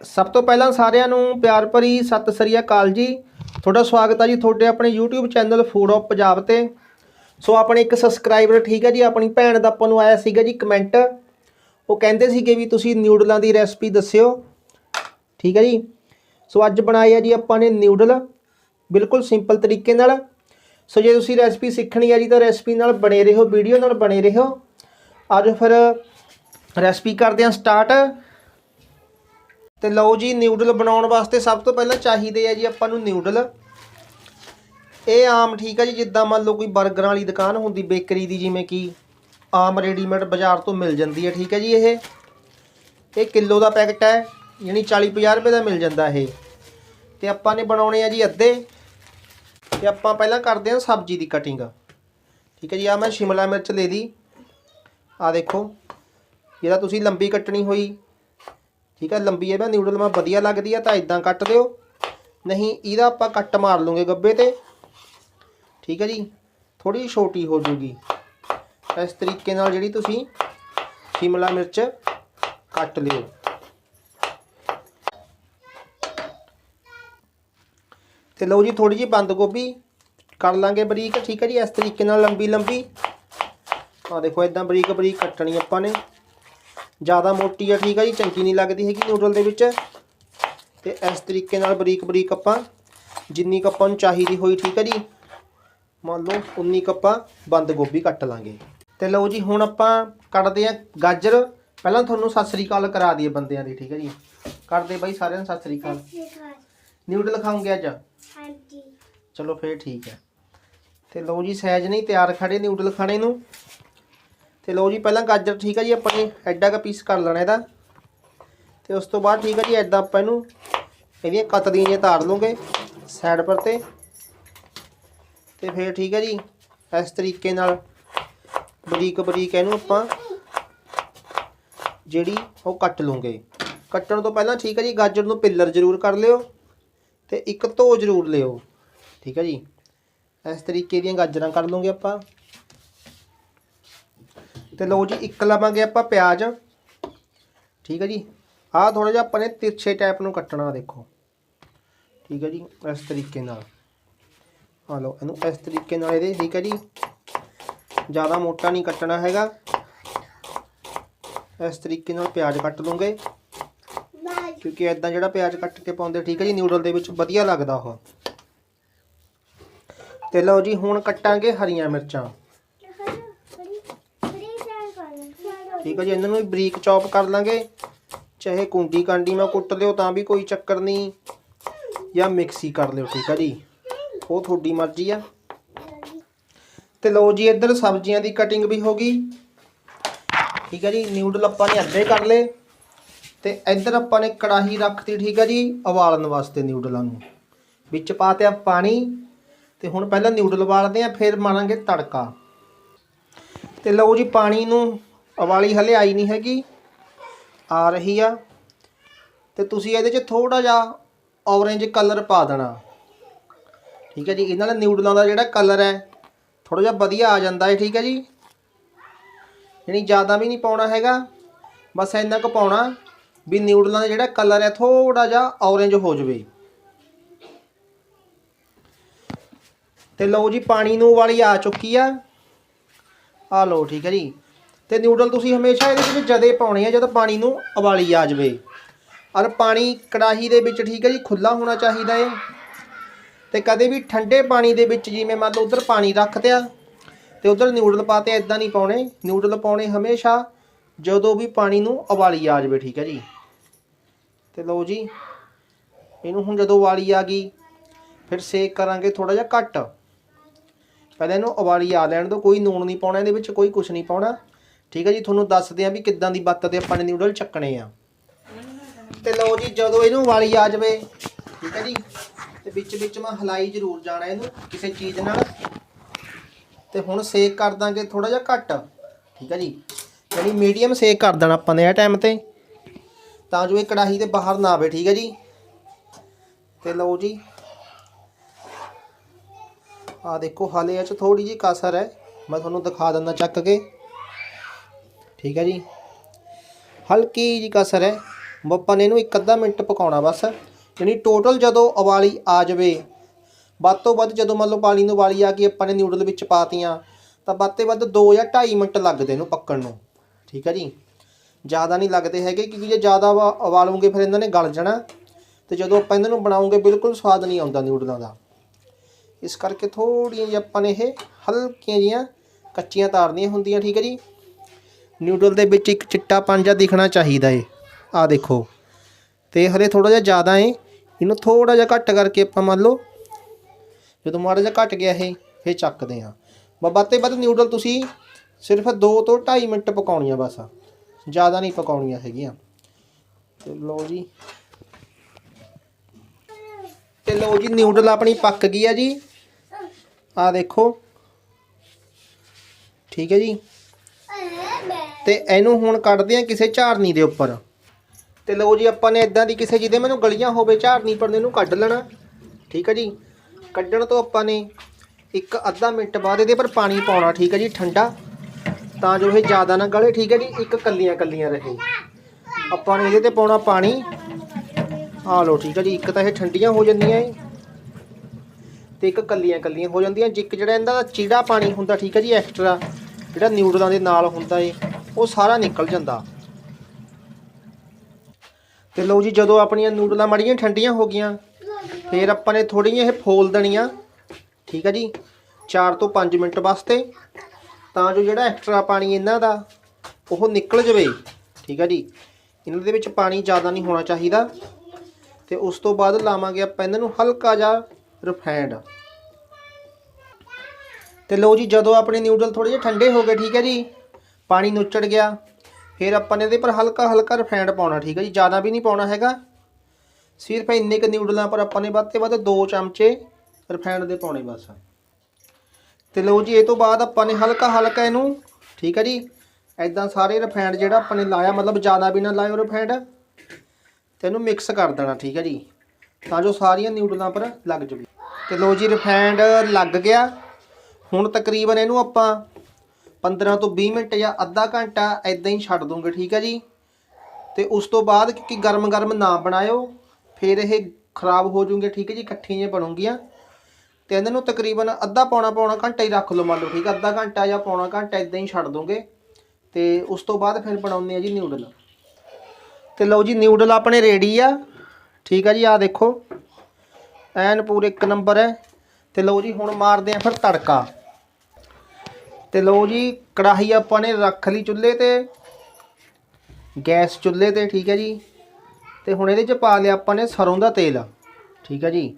ਸਭ ਤੋਂ ਪਹਿਲਾਂ ਸਾਰਿਆਂ ਨੂੰ ਪਿਆਰ ਭਰੀ ਸਤਿ ਸ੍ਰੀ ਅਕਾਲ ਜੀ। ਤੁਹਾਡਾ ਸਵਾਗਤ ਹੈ ਜੀ ਤੁਹਾਡੇ ਆਪਣੇ YouTube channel food of Punjab ਤੇ। ਸੋ ਆਪਣੇ ਇੱਕ ਸਬਸਕ੍ਰਾਈਬਰ ਠੀਕ ਹੈ ਜੀ, ਆਪਣੀ ਭੈਣ ਦਾ ਆਪਾਂ ਨੂੰ ਆਇਆ ਸੀਗਾ ਜੀ ਕਮੈਂਟ ਉਹ ਕਹਿੰਦੇ ਸੀਗੇ ਵੀ ਤੁਸੀਂ ਨਿਊਡਲਾਂ ਦੀ ਰੈਸਪੀ ਦੱਸਿਓ। ਠੀਕ ਹੈ ਜੀ। ਸੋ ਅੱਜ ਬਣਾਏ ਆ ਜੀ ਆਪਾਂ ਨੇ ਨਿਊਡਲ ਬਿਲਕੁਲ ਸਿੰਪਲ ਤਰੀਕੇ ਨਾਲ। ਸੋ ਜੇ ਤੁਸੀਂ ਰੈਸਪੀ ਸਿੱਖਣੀ ਹੈ ਜੀ ਤਾਂ ਰੈਸਪੀ ਨਾਲ ਬਣੇ ਰਹੋ ਵੀਡੀਓ ਨਾਲ ਬਣੇ ਰਹੋ। ਅੱਜ ਫਿਰ ਰੈਸਪੀ ਕਰਦੇ ਹਾਂ ਸਟਾਰਟ ਤੇ ਲਓ ਜੀ ਨਿਊਡਲ ਬਣਾਉਣ ਵਾਸਤੇ ਸਭ ਤੋਂ ਪਹਿਲਾਂ ਚਾਹੀਦੇ ਆ ਜੀ ਆਪਾਂ ਨੂੰ ਨਿਊਡਲ ਇਹ ਆਮ ਠੀਕ ਆ ਜੀ, ਜਿੱਦਾਂ ਮੰਨ ਲਓ ਕੋਈ 버ਗਰਾਂ ਵਾਲੀ ਦੁਕਾਨ ਹੁੰਦੀ ਬੇਕਰੀ ਦੀ ਜਿਵੇਂ ਕਿ ਆਮ ਰੈਡੀਮੇਡ ਬਾਜ਼ਾਰ ਤੋਂ ਮਿਲ ਜਾਂਦੀ ਹੈ ਠੀਕ ਹੈ ਜੀ ਇਹ। ਇਹ ਕਿਲੋ ਦਾ ਪੈਕਟ ਹੈ ਯਾਨੀ 40 50 ਰੁਪਏ ਦਾ ਮਿਲ ਜਾਂਦਾ ਇਹ। ਤੇ ਆਪਾਂ ਨੇ ਬਣਾਉਣੇ ਆ ਜੀ ਅੱਧੇ। ਤੇ ਆਪਾਂ ਪਹਿਲਾਂ ਕਰਦੇ ਹਾਂ ਸਬਜ਼ੀ ਦੀ ਕਟਿੰਗ ਠੀਕ ਹੈ ਜੀ ਆ ਮੈਂ ਸ਼ਿਮਲਾ ਮਿਰਚ ਲੈ ਲਈ। ਆ ਦੇਖੋ, ਜਿਹੜਾ ਤੁਸੀਂ ਲੰਬੀ ਕੱਟਣੀ ਹੋਈ ਠੀਕ ਹੈ ਲੰਬੀ ਹੈ ਮੈਂ ਨਿਊਡਲ ਮੈਂ ਵਧੀਆ ਲੱਗਦੀ ਆ, ਤਾਂ ਇਦਾਂ ਕੱਟ ਦਿਓ। ਨਹੀਂ, ਇਹਦਾ ਆਪਾਂ ਕੱਟ ਮਾਰ ਲੂਗੇ ਗੱਬੇ ਤੇ। ਠੀਕ ਹੈ ਜੀ ਥੋੜੀ ਛੋਟੀ ਹੋ ਜੂਗੀ। ਇਸ ਤਰੀਕੇ ਨਾਲ ਜਿਹੜੀ ਤੁਸੀਂ ਸ਼ਿਮਲਾ ਮਿਰਚ ਕੱਟ ਲਿਓ। ਤੇ ਲਓ ਜੀ ਥੋੜੀ ਜਿਹੀ ਬੰਦ ਗੋਭੀ ਕਰ ਲਾਂਗੇ ਬਰੀਕ। ਠੀਕ ਹੈ ਜੀ, ਇਸ ਤਰੀਕੇ ਨਾਲ ਲੰਬੀ ਲੰਬੀ ਆ ਦੇਖੋ ਇਦਾਂ ਬਰੀਕ ਬਰੀਕ ਕੱਟਣੀ ਆਪਾਂ ਨੇ। ਜ਼ਿਆਦਾ ਮੋਟੀ ਆ ਠੀਕ ਆ ਜੀ ਚੰਗੀ ਨਹੀਂ ਲੱਗਦੀ ਹੈਗੀ ਨੂਡਲ ਦੇ ਵਿੱਚ। ਤੇ ਇਸ ਤਰੀਕੇ ਨਾਲ ਬਰੀਕ ਬਰੀਕ ਆਪਾਂ ਜਿੰਨੀ ਕੁ ਆਪਾਂ ਨੂੰ ਚਾਹੀਦੀ ਹੋਈ ਠੀਕ ਆ ਜੀ ਮੰਨ ਲਓ ਉਨੀ ਕੁ ਆਪਾਂ ਬੰਦ ਗੋਭੀ ਕੱਟ ਲਾਂਗੇ। ਤੇ ਲਓ ਜੀ ਹੁਣ ਆਪਾਂ ਕੱਟਦੇ ਆ ਗਾਜਰ। ਪਹਿਲਾਂ ਤੁਹਾਨੂੰ ਸਤਿ ਸ੍ਰੀ ਅਕਾਲ ਕਰਾ ਦਈਏ ਬੰਦਿਆਂ ਦੀ ਠੀਕ ਹੈ ਜੀ। ਕਰਦੇ ਬਾਈ ਸਾਰਿਆਂ ਨੂੰ ਸਤਿ ਸ੍ਰੀ ਅਕਾਲ। ਨਿਊਡਲ ਖਾਉਂਗੇ ਅੱਜ? ਹਾਂਜੀ। ਚਲੋ ਫੇਰ ਠੀਕ ਹੈ ਤੇ ਲਓ ਜੀ ਸਹਿਜ ਨਹੀਂ ਤਿਆਰ ਖੜੇ ਨਿਊਡਲ ਖਾਣੇ ਨੂੰ। ਤੇ ਲਓ ਜੀ, ਪਹਿਲਾਂ ਗਾਜਰ ਠੀਕ ਆ ਜੀ, ਆਪਾਂ ਨੇ ਐਡਾ ਕਾ ਪੀਸ ਕਰ ਲੈਣਾ ਇਹਦਾ। ਤੇ ਉਸ ਤੋਂ ਬਾਅਦ ਠੀਕ ਆ ਜੀ ਐਦਾਂ ਆਪਾਂ ਇਹਨੂੰ ਇਹਦੀਆਂ ਕੱਤਦੀਆਂ ਜਿਹੀਆਂ ਤਾਰ ਲਵਾਂਗੇ ਸਾਈਡ ਪਰ ਤੇ। ਤੇ ਫੇਰ ਠੀਕ ਹੈ ਜੀ, ਇਸ ਤਰੀਕੇ ਨਾਲ ਬਰੀਕ ਬਰੀਕ ਇਹਨੂੰ ਆਪਾਂ ਜਿਹੜੀ ਉਹ ਕੱਟ ਲਵਾਂਗੇ। ਕੱਟਣ ਤੋਂ ਪਹਿਲਾਂ ਠੀਕ ਹੈ ਜੀ, ਗਾਜਰ ਨੂੰ ਪਿੱਲਰ ਜ਼ਰੂਰ ਕਰ ਲਿਓ ਤੇ ਇੱਕ ਧੋ ਜ਼ਰੂਰ ਲਿਓ। ਠੀਕ ਹੈ ਜੀ, ਇਸ ਤਰੀਕੇ ਦੀਆਂ ਗਾਜਰਾਂ ਕਰ ਲਵਾਂਗੇ ਆਪਾਂ। ਤੇ ਲਓ ਜੀ, ਇੱਕ ਲਵਾਂਗੇ ਆਪਾਂ ਪਿਆਜ਼। ਠੀਕ ਹੈ ਜੀ। ਆਹ ਥੋੜਾ ਜਿਹਾ ਆਪਾਂ ਨੇ ਤਿਰਛੇ ਟਾਈਪ ਨੂੰ ਕੱਟਣਾ, ਦੇਖੋ। ਠੀਕ ਹੈ ਜੀ, ਇਸ ਤਰੀਕੇ ਨਾਲ। ਆ ਲਓ, ਇਹਨੂੰ ਇਸ ਤਰੀਕੇ ਨਾਲ ਇਹਦੇ, ਠੀਕ ਹੈ ਜੀ। ਜ਼ਿਆਦਾ ਮੋਟਾ ਨਹੀਂ ਕੱਟਣਾ ਹੈਗਾ। ਇਸ ਤਰੀਕੇ ਨਾਲ ਪਿਆਜ਼ ਕੱਟ ਲੂੰਗੇ। ਕਿਉਂਕਿ ਇਦਾਂ ਜਿਹੜਾ ਪਿਆਜ਼ ਕੱਟ ਕੇ ਪਾਉਂਦੇ, ਠੀਕ ਹੈ ਜੀ ਨਿਊਡਲ ਦੇ ਵਿੱਚ ਵਧੀਆ ਲੱਗਦਾ ਉਹ। ਤੇ ਲਓ ਜੀ, ਹੁਣ ਕੱਟਾਂਗੇ ਹਰੀਆਂ ਮਿਰਚਾਂ। ਠੀਕ ਹੈ ਜੀ, ਇਹਨਾਂ ਨੂੰ ਵੀ ਬਰੀਕ ਚੌਪ ਕਰ ਲਾਂਗੇ। ਚਾਹੇ ਕੁੰਡੀ ਕਾਂਡੀ ਮੈਂ ਕੁੱਟ ਲਿਓ, ਤਾਂ ਵੀ ਕੋਈ ਚੱਕਰ ਨਹੀਂ। ਜਾਂ ਮਿਕਸੀ ਕਰ ਲਿਓ, ਠੀਕ ਹੈ ਜੀ। ਉਹ ਤੁਹਾਡੀ ਮਰਜ਼ੀ ਆ। ਤੇ ਲਓ ਜੀ, ਇੱਧਰ ਸਬਜ਼ੀਆਂ ਦੀ ਕਟਿੰਗ ਵੀ ਹੋ ਗਈ। ਠੀਕ ਹੈ ਜੀ ਨਿਊਡਲ ਆਪਾਂ ਨੇ ਅੱਧੇ ਕਰ ਲਏ। ਤੇ ਇੱਧਰ ਆਪਾਂ ਨੇ ਕੜਾਹੀ ਰੱਖਤੀ, ਠੀਕ ਹੈ ਜੀ, ਉਬਾਲਣ ਵਾਸਤੇ ਨਿਊਡਲਾਂ ਨੂੰ। ਵਿੱਚ ਪਾਤਿਆ ਪਾਣੀ। ਤੇ ਹੁਣ ਪਹਿਲਾਂ ਨਿਊਡਲ ਉਬਾਲਦੇ ਆ, ਫਿਰ ਮਾਰਾਂਗੇ ਤੜਕਾ। ਤੇ ਲਓ ਜੀ, ਪਾਣੀ ਨੂੰ ਉਬਾਲੀ ਹਲੇ ਆਈ ਨਹੀਂ ਹੈਗੀ। ਆ ਰਹੀ ਆ। ਤੇ ਤੁਸੀਂ ਇਹਦੇ 'ਚ ਥੋੜਾ ਜਿਹਾ ਔਰੇਂਜ ਕਲਰ ਪਾ ਦੇਣਾ। ਠੀਕ ਹੈ ਜੀ, ਇਹਨਾਂ ਨਾਲ ਨਿਊਡਲਾਂ ਦਾ ਜਿਹੜਾ ਕਲਰ ਹੈ ਥੋੜਾ ਜਿਹਾ ਵਧੀਆ ਆ ਜਾਂਦਾ ਹੈ, ਠੀਕ ਹੈ ਜੀ। ਯਾਨੀ ਜ਼ਿਆਦਾ ਵੀ ਨਹੀਂ ਪਾਉਣਾ ਹੈਗਾ। ਬਸ ਇੰਨਾ ਕੁ ਪਾਉਣਾ ਵੀ ਨਿਊਡਲਾਂ ਦਾ ਜਿਹੜਾ ਕਲਰ ਹੈ ਥੋੜਾ ਜਿਹਾ ਔਰੇਂਜ ਹੋ ਜਾਵੇ। ਤੇ ਲਓ ਜੀ, ਪਾਣੀ ਨੂੰ ਵਾਲੀ ਆ ਚੁੱਕੀ ਆ। ਆ ਲਓ, ਠੀਕ ਹੈ ਜੀ। ਤੇ ਨਿਊਡਲ ਤੁਸੀਂ ਹਮੇਸ਼ਾ ਇਹਦੇ ਵਿੱਚ ਜਦੇ ਪਾਉਣੇ ਆ, ਜਦੋਂ ਪਾਣੀ ਨੂੰ ਉਬਾਲੀ ਆ ਜਾਵੇ। ਔਰ ਪਾਣੀ ਕੜਾਹੀ ਦੇ ਵਿੱਚ ਠੀਕ ਹੈ ਜੀ ਖੁੱਲਾ ਹੋਣਾ ਚਾਹੀਦਾ ਹੈ ਤੇ ਕਦੇ ਵੀ ਠੰਡੇ ਪਾਣੀ ਦੇ ਵਿੱਚ ਜਿਵੇਂ ਮੰਨ ਲਓ ਉਧਰ ਪਾਣੀ ਰੱਖ ਤਿਆ ਤੇ ਉਧਰ ਨਿਊਡਲ ਪਾਤੇ ਇਦਾਂ ਨਹੀਂ ਪਾਉਣੇ। ਨਿਊਡਲ ਪਾਉਣੇ ਹਮੇਸ਼ਾ ਜਦੋਂ ਵੀ ਪਾਣੀ ਨੂੰ ਉਬਾਲੀ ਆ ਜਾਵੇ, ਠੀਕ ਹੈ ਜੀ। ਤੇ ਲਓ ਜੀ, ਇਹਨੂੰ ਹੁਣ ਜਦੋਂ ਉਬਾਲੀ ਆ ਗਈ, ਫਿਰ ਸੇਕ ਕਰਾਂਗੇ ਥੋੜਾ ਜਿਹਾ ਘੱਟ। ਪਹਿਲਾਂ ਇਹਨੂੰ ਉਬਾਲੀ ਆ ਲੈਣ ਦਿਓ, ਕੋਈ ਨੂਣ ਨਹੀਂ ਪਾਉਣਾ ਇਹਦੇ ਵਿੱਚ, ਕੋਈ ਕੁਝ ਨਹੀਂ ਪਾਉਣਾ। ਠੀਕ ਹੈ ਜੀ, ਤੁਹਾਨੂੰ ਦੱਸਦੇ ਆ ਵੀ ਕਿੱਦਾਂ ਦੀ ਬੱਤ 'ਤੇ ਆਪਾਂ ਨੇ ਨਿਊਡਲ ਚੱਕਣੇ ਆ। ਤੇ ਲਓ ਜੀ, ਜਦੋਂ ਇਹਨੂੰ ਵਾਲੀ ਆ ਜਾਵੇ, ਠੀਕ ਹੈ ਜੀ, ਤੇ ਵਿੱਚ ਵਿੱਚ ਮੈਂ ਹਲਾਈ ਜ਼ਰੂਰ ਜਾਣਾ ਇਹਨੂੰ, ਕਿਸੇ ਚੀਜ਼ ਨਾਲ। ਤੇ ਹੁਣ ਸੇਕ ਕਰ ਦਾਂਗੇ ਥੋੜਾ ਜਿਹਾ ਘੱਟ, ਠੀਕ ਹੈ ਜੀ, ਯਾਨੀ ਮੀਡੀਅਮ ਸੇਕ ਕਰ ਦੇਣਾ ਆਪਾਂ ਨੇ ਇਹ ਟਾਈਮ ਤੇ। ਤਾਂ ਜੋ ਇਹ ਕੜਾਹੀ ਦੇ ਬਾਹਰ ਨਾ ਆਵੇ, ਠੀਕ ਹੈ ਜੀ। ਤੇ ਲਓ ਜੀ ਆ ਦੇਖੋ, ਹਾਲੇ ਇਹ ਚ ਥੋੜੀ ਜੀ ਕਸਰ ਹੈ। ਮੈਂ ਤੁਹਾਨੂੰ ਦਿਖਾ ਦਿੰਦਾ ਚੱਕ ਕੇ। ਠੀਕ ਹੈ ਜੀ। ਹਲਕੀ ਜੀ ਕਸਰ ਹੈ। ਆਪਾਂ ਨੇ ਇਹਨੂੰ ਇੱਕ ਅੱਧਾ ਮਿੰਟ ਪਕਾਉਣਾ ਬਸ। ਯਾਨੀ ਟੋਟਲ ਜਦੋਂ ਉਬਾਲੀ ਆ ਜਾਵੇ, ਵੱਧ ਤੋਂ ਵੱਧ ਜਦੋਂ ਮੰਨ ਲਓ ਪਾਣੀ ਨੂੰ ਉਬਾਲੀ ਆ ਕੇ ਆਪਾਂ ਨੇ ਨਿਊਡਲ ਵਿੱਚ ਪਾਤੀਆਂ, ਤਾਂ ਵੱਧ ਤੋਂ ਵੱਧ 2 ਜਾਂ 2.5 ਮਿੰਟ ਲੱਗਦੇ ਇਹਨੂੰ ਪੱਕਣ ਨੂੰ। ਠੀਕ ਹੈ ਜੀ। ਜ਼ਿਆਦਾ ਨਹੀਂ ਲੱਗਦੇ ਹੈਗੇ ਕਿਉਂਕਿ ਜੇ ਜ਼ਿਆਦਾ ਉਬਾਲੂਗੇ ਫਿਰ ਇਹਨਾਂ ਨੇ ਗਲ ਜਾਣਾ। ਤੇ ਜਦੋਂ ਆਪਾਂ ਇਹਨਾਂ ਨੂੰ ਬਣਾਉਂਗੇ ਬਿਲਕੁਲ ਸਵਾਦ ਨਹੀਂ ਆਉਂਦਾ ਨਿਊਡਲਾਂ ਦਾ। ਇਸ ਕਰਕੇ ਥੋੜੀਆਂ ਜਿਹੀਆਂ ਆਪਾਂ ਨੇ ਇਹ ਹਲਕੀਆਂ ਜੀਆਂ ਕੱਚੀਆਂ ਤਾਰਨੀਆਂ ਹੁੰਦੀਆਂ, ਠੀਕ ਹੈ ਜੀ। ਨਿਊਡਲ ਦੇ ਵਿੱਚ ਇੱਕ ਚਿੱਟਾ ਪੰਜਾ ਦਿਖਣਾ ਚਾਹੀਦਾ ਏ। ਆ ਦੇਖੋ। ਤੇ ਹਲੇ ਥੋੜਾ ਜਿਹਾ ਜ਼ਿਆਦਾ ਏ। ਇਹਨੂੰ ਥੋੜਾ ਜਿਹਾ ਘੱਟ ਕਰਕੇ ਆਪਾਂ ਮੰਨ ਲਓ, ਜਦੋਂ ਮਾੜਾ ਜਿਹਾ ਘੱਟ ਗਿਆ ਇਹ ਫੇਰ ਚੱਕਦੇ ਆ ਵੱਧ ਤੇ ਵੱਧ ਨਿਊਡਲ ਤੁਸੀਂ ਸਿਰਫ 2 ਤੋਂ 2.5 ਮਿੰਟ ਪਕਾਉਣੀਆਂ ਬਸ। ਜ਼ਿਆਦਾ ਨਹੀਂ ਪਕਾਉਣੀਆਂ ਹੈਗੀਆਂ। ਤੇ ਲਓ ਜੀ। ਤੇ ਲਓ ਜੀ, ਨਿਊਡਲ ਆਪਣੀ ਪੱਕ ਗਈ ਆ ਜੀ। ਆ ਦੇਖੋ। ਠੀਕ ਹੈ ਜੀ। ਤੇ ਇਹਨੂੰ ਹੁਣ ਕੱਢਦੇ ਆ ਕਿਸੇ ਝਾਰਨੀ ਦੇ ਉੱਪਰ। ਤੇ ਲਓ ਜੀ, ਆਪਾਂ ਨੇ ਇਦਾਂ ਦੀ ਕਿਸੇ ਜਿਹਦੇ ਮੈਨੂੰ ਗਲੀਆਂ ਹੋਵੇ ਝਾਰਨੀ, ਪਰ ਇਹਨੂੰ ਕੱਢ ਲੈਣਾ। ਠੀਕ ਹੈ ਜੀ? ਕੱਢਣ ਤੋਂ ਆਪਾਂ ਨੇ ਇੱਕ ਅੱਧਾ ਮਿੰਟ ਬਾਅਦ ਇਹਦੇ ਪਰ ਪਾਣੀ ਪਾਉਣਾ, ਠੀਕ ਹੈ ਜੀ, ਠੰਡਾ। ਤਾਂ ਜੋ ਇਹ ਜ਼ਿਆਦਾ ਨਾ ਗਲੇ, ਠੀਕ ਹੈ ਜੀ, ਇੱਕ ਕੱਲੀਆਂ ਕੱਲੀਆਂ ਰਹੇ। ਆਪਾਂ ਨੇ ਇਹਦੇ ਤੇ ਪਾਉਣਾ ਪਾਣੀ। ਆ ਲਓ, ਠੀਕ ਹੈ ਜੀ, ਇੱਕ ਤਾਂ ਇਹ ਠੰਡੀਆਂ ਹੋ ਜਾਂਦੀਆਂ ਏ। ਤੇ ਇੱਕ ਕੱਲੀਆਂ ਕੱਲੀਆਂ ਹੋ ਜਾਂਦੀਆਂ। ਜਿੱਕ ਜਿਹੜਾ ਇਹਦਾ ਦਾ ਚੀੜਾ ਪਾਣੀ ਹੁੰਦਾ, ਠੀਕ ਹੈ ਜੀ ਐਕਸਟਰਾ ਜਿਹੜਾ ਨਿਊਡਲਾਂ ਦੇ ਨਾਲ ਹੁੰਦਾ ਏ, ਉਹ ਸਾਰਾ ਨਿਕਲ ਜਾਂਦਾ। ਤੇ ਲਓ ਜੀ, ਜਦੋਂ ਆਪਣੀਆਂ ਨਿਊਡਲਾਂ ਮੜੀਆਂ ਠੰਡੀਆਂ ਹੋ ਗਈਆਂ, ਫਿਰ ਆਪਾਂ ਨੇ ਥੋੜ੍ਹੀਆਂ ਇਹ ਫੋਲ ਦੇਣੀਆਂ। ਠੀਕ ਹੈ ਜੀ? 4 ਤੋਂ 5 ਮਿੰਟ ਵਾਸਤੇ। ਤਾਂ ਜੋ ਜਿਹੜਾ ਐਕਸਟਰਾ ਪਾਣੀ ਇਹਨਾਂ ਦਾ, ਉਹ ਨਿਕਲ ਜਵੇ। ਠੀਕ ਹੈ ਜੀ? ਇਹਨਾਂ ਦੇ ਵਿੱਚ ਪਾਣੀ ਜ਼ਿਆਦਾ ਨਹੀਂ ਹੋਣਾ ਚਾਹੀਦਾ। ਤੇ ਉਸ ਤੋਂ ਬਾਅਦ ਲਾਵਾਂਗੇ ਆਪਾਂ ਇਹਨਾਂ ਨੂੰ ਹਲਕਾ ਜਿਹਾ ਰਿਫਾਈਂਡ ਤੇ ਲਓ ਜੀ, ਜਦੋਂ ਆਪਣੇ ਨਿਊਡਲ ਥੋੜੇ ਜਿਹੇ ਠੰਡੇ ਹੋ ਗਏ, ਠੀਕ ਹੈ ਜੀ? ਪਾਣੀ ਨੁੱਚੜ ਗਿਆ। ਫਿਰ ਆਪਾਂ ਨੇ ਇਹਦੇ ਪਰ ਹਲਕਾ ਹਲਕਾ ਰਿਫਾਈਂਡ ਪਾਉਣਾ, ਠੀਕ ਹੈ ਜੀ? ਜ਼ਿਆਦਾ ਵੀ ਨਹੀਂ ਪਾਉਣਾ ਹੈਗਾ। ਸਿਰਫ ਇੰਨੇ ਕ ਨਿਊਡਲਾਂ ਪਰ ਆਪਾਂ ਨੇ ਵੱਧ ਤੇ ਵੱਧ 2 ਚਮਚੇ ਰਿਫਾਈਂਡ ਦੇ ਪਾਉਣੇ ਬਸ। ਤੇ ਲਓ ਜੀ, ਇਹ ਤੋਂ ਬਾਅਦ ਆਪਾਂ ਨੇ ਹਲਕਾ ਹਲਕਾ ਇਹਨੂੰ, ਠੀਕ ਹੈ ਜੀ? ਐਦਾਂ ਸਾਰੇ ਰਿਫਾਈਂਡ ਜਿਹੜਾ ਆਪਾਂ ਨੇ ਲਾਇਆ, ਮਤਲਬ ਜ਼ਿਆਦਾ ਵੀ ਨਾ ਲਾਇਓ ਰਿਫਾਈਂਡ ਤੇ ਇਹਨੂੰ ਮਿਕਸ ਕਰ ਦੇਣਾ, ਠੀਕ ਹੈ ਜੀ? ਤਾਂ ਜੋ ਸਾਰੀਆਂ ਨਿਊਡਲਾਂ ਪਰ ਲੱਗ ਜਾਵੇ। ਤੇ ਲਓ ਜੀ ਰਿਫਾਈਂਡ ਲੱਗ ਗਿਆ। ਹੁਣ ਤਕਰੀਬਨ ਇਹਨੂੰ ਆਪਾਂ 15 ਤੋਂ 20 ਮਿੰਟ ਜਾਂ ਅੱਧਾ ਘੰਟਾ ਐਦਾਂ ਹੀ ਛੱਡ ਦੂੰਗੇ, ਠੀਕ ਹੈ ਜੀ? ਤੇ ਉਸ ਤੋਂ ਬਾਅਦ ਕਿਉਂਕਿ ਗਰਮ ਗਰਮ ਨਾ ਬਣਾਇਓ, ਫਿਰ ਇਹ ਖਰਾਬ ਹੋ ਜੂਗੇ, ਠੀਕ ਹੈ ਜੀ? ਇਕੱਠੀਆਂ ਜਿਹੀਆਂ ਬਣੂਗੀਆਂ। ਤੇ ਇਹਨਾਂ ਨੂੰ ਤਕਰੀਬਨ ਅੱਧਾ ਪੌਣਾ ਪੌਣਾ ਘੰਟਾ ਹੀ ਰੱਖ ਲਓ ਮੰਨ ਲਓ, ਠੀਕ ਅੱਧਾ ਘੰਟਾ ਜਾਂ ਪੌਣਾ ਘੰਟਾ ਇਦਾਂ ਹੀ ਛੱਡ ਦੋਗੇ। ਤੇ ਉਸ ਤੋਂ ਬਾਅਦ ਫਿਰ ਬਣਾਉਂਦੇ ਆ ਜੀ ਨਿਊਡਲ। ਤੇ ਲਓ ਜੀ, ਨਿਊਡਲ ਆਪਣੇ ਰੈਡੀ ਆ, ਠੀਕ ਆ ਜੀ? ਆ ਦੇਖੋ। ਐਨ ਪੂਰੇ ਇੱਕ ਨੰਬਰ ਹੈ। ਤੇ ਲਓ ਜੀ, ਹੁਣ ਮਾਰਦੇ ਆ ਫਿਰ ਤੜਕਾ। ਤੇ ਲਓ ਜੀ, ਕੜਾਹੀ ਆਪਾਂ ਨੇ ਰੱਖ ਲਈ ਚੁੱਲ੍ਹੇ ਤੇ। ਗੈਸ ਚੁੱਲ੍ਹੇ ਤੇ, ਠੀਕ ਹੈ ਜੀ। ਤੇ ਹੁਣ ਇਹਦੇ ਚ ਪਾ ਲਿਆ ਆਪਾਂ ਨੇ ਸਰੋਂ ਦਾ ਤੇਲ, ਠੀਕ ਹੈ ਜੀ।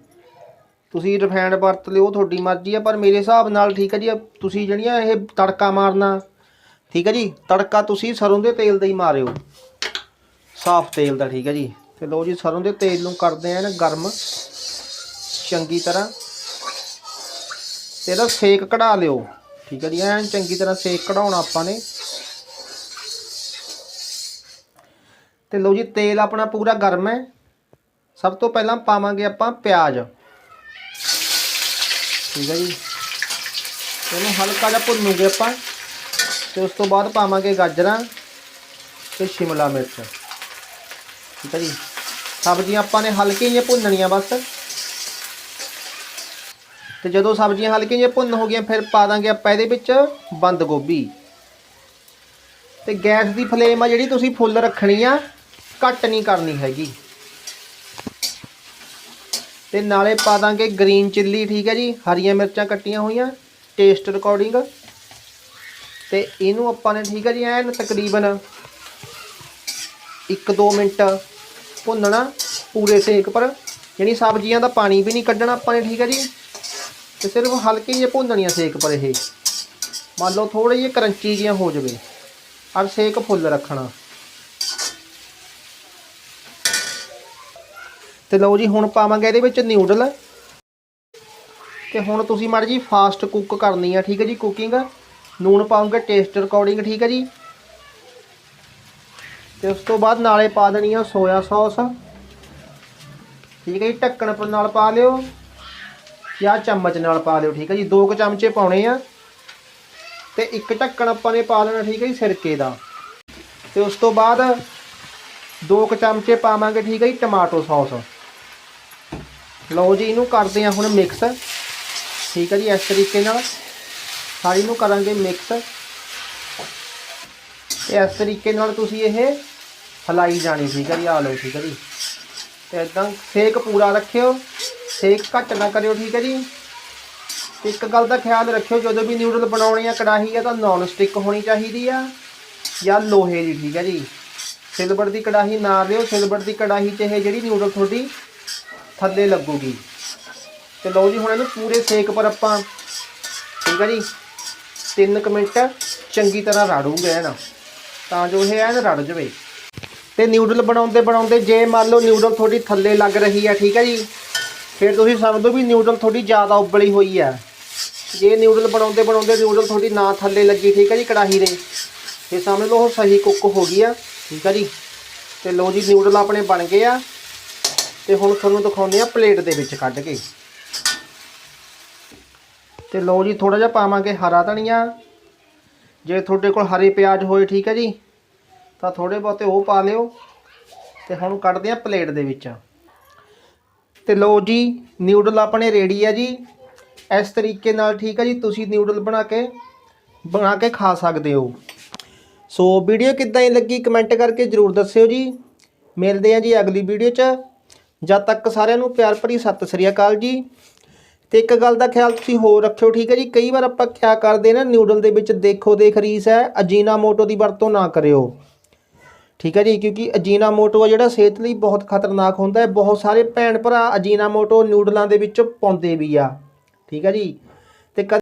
ਤੁਸੀਂ ਰਿਫਾਈਨਡ ਵਰਤ ਲਿਓ, ਤੁਹਾਡੀ ਮਰਜ਼ੀ ਆ, ਪਰ ਮੇਰੇ ਹਿਸਾਬ ਨਾਲ, ਠੀਕ ਹੈ ਜੀ ਤੁਸੀਂ ਜਿਹੜੀਆਂ ਇਹ ਤੜਕਾ ਮਾਰਨਾ, ਠੀਕ ਹੈ ਜੀ, ਤੜਕਾ ਤੁਸੀਂ ਸਰੋਂ ਦੇ ਤੇਲ ਦਾ ਹੀ ਮਾਰਿਓ। ਸਾਫ਼ ਤੇਲ ਦਾ, ਠੀਕ ਹੈ ਜੀ। ਤੇ ਲਓ ਜੀ, ਸਰੋਂ ਦੇ ਤੇਲ ਨੂੰ ਕਰਦੇ ਆ ਨਾ ਗਰਮ, ਚੰਗੀ ਤਰ੍ਹਾਂ। ਤੇ ਇਹਦਾ ਸੇਕ ਕਢਾ ਲਿਓ। ਠੀਕ ਹੈ ਜੀ, ਐਨ ਚੰਗੀ ਤਰ੍ਹਾਂ ਸੇਕ ਕਢਾਉਣਾ ਆਪਾਂ ਨੇ। ਤੇ ਲਓ ਜੀ, ਤੇਲ ਆਪਣਾ ਪੂਰਾ ਗਰਮ ਹੈ। ਸਭ ਤੋਂ ਪਹਿਲਾਂ ਪਾਵਾਂਗੇ ਆਪਾਂ ਪਿਆਜ਼। ਠੀਕ ਹੈ ਜੀ। ਇਹਨੂੰ ਹਲਕਾ ਜਿਹਾ ਭੁੰਨੂਗੇ ਆਪਾਂ, ਤੇ ਉਸ ਤੋਂ ਬਾਅਦ ਪਾਵਾਂਗੇ ਗਾਜਰਾਂ ਤੇ ਸ਼ਿਮਲਾ ਮਿਰਚ। ਠੀਕ ਹੈ ਜੀ। ਸਬਜ਼ੀਆਂ ਆਪਾਂ ਨੇ ਹਲਕੀਆਂ ਜਿਹੀਆਂ ਭੁੰਨਣੀਆਂ ਬਸ। ਤੇ ਜਦੋਂ ਸਬਜ਼ੀਆਂ ਹਲਕੀਆਂ ਜਿਹੀਆਂ ਭੁੰਨ ਹੋ ਗਈਆਂ, ਫਿਰ ਪਾ ਦਾਂਗੇ ਆਪਾਂ ਇਹਦੇ ਵਿੱਚ ਬੰਦ ਗੋਭੀ। ਤੇ ਗੈਸ ਦੀ ਫਲੇਮ ਆ ਜਿਹੜੀ ਤੁਸੀਂ ਫੁੱਲ ਰੱਖਣੀ ਆ, ਘੱਟ ਨਹੀਂ ਕਰਨੀ ਹੈਗੀ। ਤੇ ਨਾਲੇ ਪਾ ਦਾਂਗੇ ਗ੍ਰੀਨ ਚਿੱਲੀ, ਠੀਕ ਹੈ ਜੀ? ਹਰੀਆਂ ਮਿਰਚਾਂ ਕੱਟੀਆਂ ਹੋਈਆਂ, ਟੇਸਟ ਰਿਕਾਰਡਿੰਗ ਤੇ ਇਹਨੂੰ ਆਪਾਂ ਨੇ, ਠੀਕ ਹੈ ਜੀ, ਐਨ ਤਕਰੀਬਨ 1-2 ਮਿੰਟ ਭੁੰਨਣਾ ਪੂਰੇ ਸੇਕ ਪਰ। ਯਾਨੀ ਸਬਜ਼ੀਆਂ ਦਾ ਪਾਣੀ ਵੀ ਨਹੀਂ ਕੱਢਣਾ ਆਪਾਂ ਨੇ, ਠੀਕ ਹੈ ਜੀ? ਤੇ ਸਿਰਫ ਹਲਕੀ ਜਿਹੀ ਭੁੰਨਣੀਆਂ ਸੇਕ ਪਰ ਇਹ। ਮੰਨ ਲਓ ਥੋੜੀ ਜਿਹੀ ਕਰੰਚੀ ਜਿਹੀਆਂ ਹੋ ਜਾਵੇ। ਔਰ ਸੇਕ ਫੁੱਲ ਰੱਖਣਾ। ਤੇ ਲਓ ਜੀ, ਹੁਣ ਪਾਵਾਂਗੇ ਇਹਦੇ ਵਿੱਚ ਨਿਊਡਲ। ਤੇ ਹੁਣ ਤੁਸੀਂ ਮਾੜੀ ਜੀ ਫਾਸਟ ਕੁੱਕ ਕਰਨੀ ਆ, ਠੀਕ ਹੈ ਜੀ ਕੁਕਿੰਗ ਨੂਣ ਪਾਉਂਗੇ ਟੇਸਟ ਅਕੋਰਡਿੰਗ ਠੀਕ ਹੈ ਜੀ। ਤੇ ਉਸ ਤੋਂ ਬਾਅਦ ਨਾਲੇ ਪਾ ਦੇਣੀ ਆ ਸੋਇਆ ਸੌਸ। ਠੀਕ ਹੈ ਜੀ, ਢੱਕਣ ਪਰ ਨਾਲ ਪਾ ਲਿਓ। ਜਾਂ ਚਮਚ ਨਾਲ ਪਾ ਦਿਓ ਠੀਕ ਹੈ ਜੀ। ਦੋ ਕੁ ਚਮਚੇ ਪਾਉਣੇ ਆ ਤੇ ਇੱਕ ਢੱਕਣ ਆਪਾਂ ਨੇ ਪਾ ਲੈਣਾ ਠੀਕ ਹੈ ਜੀ, ਸਿਰਕੇ ਦਾ। ਤੇ ਉਸ ਤੋਂ ਬਾਅਦ ਦੋ ਕੁ ਚਮਚੇ ਪਾਵਾਂਗੇ, ਠੀਕ ਹੈ ਜੀ, ਟਮਾਟੋ ਸੌਸ। ਲਓ ਜੀ, ਇਹਨੂੰ ਕਰਦੇ ਆ ਹੁਣ ਮਿਕਸ, ਠੀਕ ਹੈ ਜੀ, ਇਸ ਤਰੀਕੇ ਨਾਲ ਸਾਰੀ ਨੂੰ ਕਰਾਂਗੇ ਮਿਕਸ। ਤੇ ਇਸ ਤਰੀਕੇ ਨਾਲ ਤੁਸੀਂ ਇਹ ਹਲਾਈ ਜਾਣੀ, ਠੀਕ ਹੈ ਜੀ, ਆ ਲਓ, ਠੀਕ ਹੈ ਜੀ। ਤੇ ਇਦਾਂ ਸੇਕ ਪੂਰਾ ਰੱਖਿਓ। ਸੇਕ ਘੱਟ ਨਾ ਕਰਿਓ, ਠੀਕ ਹੈ ਜੀ? ਇੱਕ ਗੱਲ ਦਾ ਖਿਆਲ ਰੱਖਿਓ, ਜਦੋਂ ਵੀ ਨਿਊਡਲ ਬਣਾਉਣੇ ਆ, ਕੜਾਹੀ ਆ, ਤਾਂ ਨੌਨ ਸਟਿਕ ਹੋਣੀ ਚਾਹੀਦੀ ਆ, ਜਾਂ ਲੋਹੇ ਦੀ, ਠੀਕ ਹੈ ਜੀ? ਸਿਲਵਰ ਦੀ ਕੜਾਹੀ ਨਾ ਲਿਓ ਸਿਲਵਰ ਦੀ ਕੜਾਹੀ 'ਚ ਇਹ ਜਿਹੜੀ ਨਿਊਡਲ ਤੁਹਾਡੀ ਥੱਲੇ ਲੱਗੂਗੀ। ਤੇ ਲਓ ਜੀ, ਹੁਣ ਇਹਨੂੰ ਪੂਰੇ ਸੇਕ ਪਰ ਆਪਾਂ, ਠੀਕ ਹੈ ਜੀ? 3 ਮਿੰਟ ਚੰਗੀ ਤਰ੍ਹਾਂ ਰਾੜੂਗੇ ਐਨ ਤਾਂ ਜੋ ਇਹ ਐਨ ਰੜ ਜਵੇ। ਤੇ ਨਿਊਡਲ ਬਣਾਉਂਦੇ ਬਣਾਉਂਦੇ ਜੇ ਮੰਨ ਲਓ ਨਿਊਡਲ ਤੁਹਾਡੀ ਥੱਲੇ ਲੱਗ ਰਹੀ ਹੈ ਠੀਕ ਹੈ ਜੀ? ਫਿਰ ਤੁਸੀਂ ਸਮਝੋ ਵੀ ਨਿਊਡਲ ਤੁਹਾਡੀ ਜ਼ਿਆਦਾ ਉਬਲੀ ਹੋਈ ਹੈ। ਜੇ ਨਿਊਡਲ ਬਣਾਉਂਦੇ ਬਣਾਉਂਦੇ ਨਿਊਡਲ ਤੁਹਾਡੀ ਨਾ ਥੱਲੇ ਲੱਗੀ, ਠੀਕ ਹੈ ਜੀ, ਕੜਾਹੀ ਦੇ। ਫਿਰ ਸਮਝ ਲਓ, ਉਹ ਸਹੀ ਕੁੱਕ ਹੋ ਗਈ ਆ, ਠੀਕ ਹੈ ਜੀ। ਤੇ ਲੋ ਜੀ, ਨਿਊਡਲ ਆਪਣੇ ਬਣ ਗਏ ਆ। ਤੇ ਹੁਣ ਤੁਹਾਨੂੰ ਦਿਖਾਉਂਦੇ ਆ ਪਲੇਟ ਦੇ ਵਿੱਚ ਕੱਢ ਕੇ। ਤੇ ਲੋ ਜੀ ਥੋੜਾ ਜਿਹਾ ਪਾਵਾਂਗੇ ਹਰਾ ਧਨੀਆ। ਜੇ ਤੁਹਾਡੇ ਕੋਲ ਹਰੇ ਪਿਆਜ਼ ਹੋਏ, ਠੀਕ ਹੈ ਜੀ, ਤਾਂ ਥੋੜੇ ਬਹੁਤੇ ਉਹ ਪਾ ਲਿਓ। ਤੇ ਹੁਣ ਕੱਢਦੇ ਆ ਪਲੇਟ ਦੇ ਵਿੱਚ। ਤੇ ਲਓ ਜੀ ਨਿਊਡਲ ਆਪਣੇ ਰੈਡੀ ਹੈ ਜੀ। ਇਸ ਤਰੀਕੇ ਨਾਲ ਠੀਕ ਹੈ ਜੀ, ਤੁਸੀਂ ਨਿਊਡਲ ਬਣਾ ਕੇ ਬਣਾ ਕੇ ਖਾ ਸਕਦੇ ਹੋ। ਸੋ ਵੀਡੀਓ ਕਿੱਦਾਂ ਹੀ ਲੱਗੀ ਕਮੈਂਟ ਕਰਕੇ ਜਰੂਰ ਦੱਸਿਓ ਜੀ। ਮਿਲਦੇ ਹਾਂ ਜੀ ਅਗਲੀ ਵੀਡੀਓ 'ਚ। ਜਦ ਤੱਕ ਸਾਰਿਆਂ ਨੂੰ ਪਿਆਰ ਭਰੀ ਸਤਿ ਸ੍ਰੀ ਅਕਾਲ ਜੀ। ਤੇ ਇੱਕ ਗੱਲ ਦਾ ਖਿਆਲ ਤੁਸੀਂ ਹੋਰ ਰੱਖਿਓ, ਠੀਕ ਹੈ ਜੀ। ਕਈ ਵਾਰ ਆਪਾਂ ਕਿਆ ਕਰਦੇ ਨਾ ਨਿਊਡਲ ਦੇ ਵਿੱਚ ਦੇਖੋ ਦੇਖ ਰੀਸ ਹੈ ਅਜੀਨਾ ਮੋਟੋ ਦੀ ਵਰਤੋਂ ਨਾ ਕਰਿਓ। ਠੀਕ ਹੈ ਜੀ, ਕਿਉਂਕਿ ਅਜੀਨਾ ਮੋਟੋ ਆ ਜਿਹੜਾ ਸਿਹਤ ਲਈ ਬਹੁਤ ਖਤਰਨਾਕ ਹੁੰਦਾ ਹੈ। ਬਹੁਤ ਸਾਰੇ ਭੈਣ ਭਰਾ ਅਜੀਨਾ ਮੋਟੋ ਨਿਊਡਲਾਂ ਦੇ ਵਿੱਚ ਪਾਉਂਦੇ ਵੀ ਆ। ਠੀਕ ਹੈ ਜੀ। ਤੇ ਕਦੇ